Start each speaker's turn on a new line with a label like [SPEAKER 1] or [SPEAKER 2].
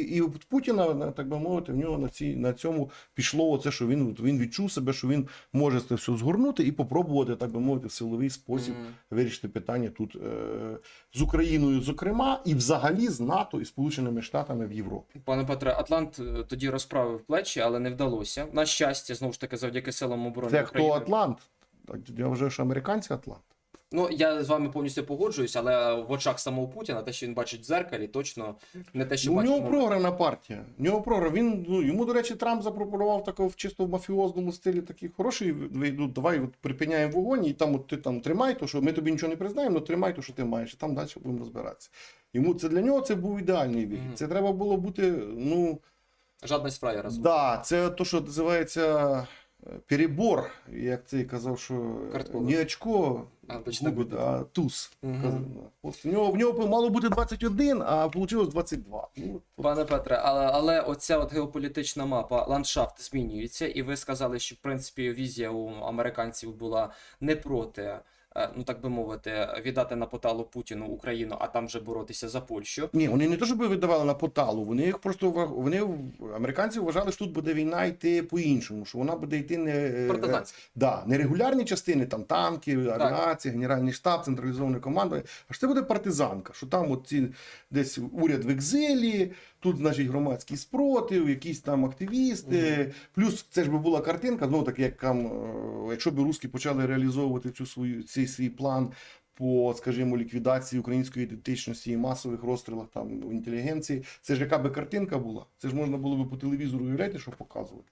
[SPEAKER 1] і Путіна, так би мовити, в нього на, цій, на цьому пішло оце, що він, він відчув себе, що він може це все згорнути і попробувати, так би мовити, в силовий спосіб
[SPEAKER 2] Мгм.
[SPEAKER 1] вирішити питання тут е, з Україною, зокрема, і взагалі з НАТО і Сполученими Штатами в Європі.
[SPEAKER 2] Пане Петре, Атлант е, тоді розправив плечі, але не вдалося. На щастя, знову ж таки, завдяки силам оборони
[SPEAKER 1] Це хто Атлант? Так, я вважаю, що американці Атлант.
[SPEAKER 2] Ну я з вами повністю погоджуюсь, але в очах самого Путіна, те, що він бачить в дзеркалі, точно не те, що
[SPEAKER 1] Ну, у нього програна партія. У нього програна. Він, ну, йому, до речі, Трамп запропонував такого в чисто в мафіозному стилі такий хороший. Ну, давай от, припиняємо вогонь, і там от, ти там тримай, то що ми тобі нічого не признаємо, але тримай то, що ти маєш, і там далі будемо розбиратися. Йому це для нього це був ідеальний вихід.
[SPEAKER 2] Мгм.
[SPEAKER 1] Це треба було бути. Ну
[SPEAKER 2] Жадність фраєра.
[SPEAKER 1] да, це то, що називається е, перебор, як цей казав, що
[SPEAKER 2] Картковий.
[SPEAKER 1] не очко
[SPEAKER 2] А, точно буде.
[SPEAKER 1] а туз. Угу. От в нього в нього мало бути 21, а вийшло 22. Ну, от
[SPEAKER 2] Пане Петре, але, але оця от геополітична мапа, ландшафт змінюється, і ви сказали, що в принципі візія у американців була не проти, е, ну так би мовити, віддати на поталу Путіну Україну, а там вже боротися за Польщу.
[SPEAKER 1] Ні, вони не то, щоб видавали на поталу, вони їх просто вони американці вважали, що тут буде війна йти по-іншому, що вона буде йти не, е, да, не регулярні частини, там танки, авіація, генеральний штаб, централізоване командування, а що це буде партизанка, що там от ці десь уряд в екзилі, тут, значить, громадський спротив, якісь там активісти. Плюс це ж би була картинка, знову таки, як там, е, якщо б русські почали реалізовувати цю свою цей свій план. По, скажімо, ліквідації української ідентичності і масових розстрілах там в інтелігенції. Це ж яка би картинка була? Це ж можна було би по телевізору уявляти, що показувати.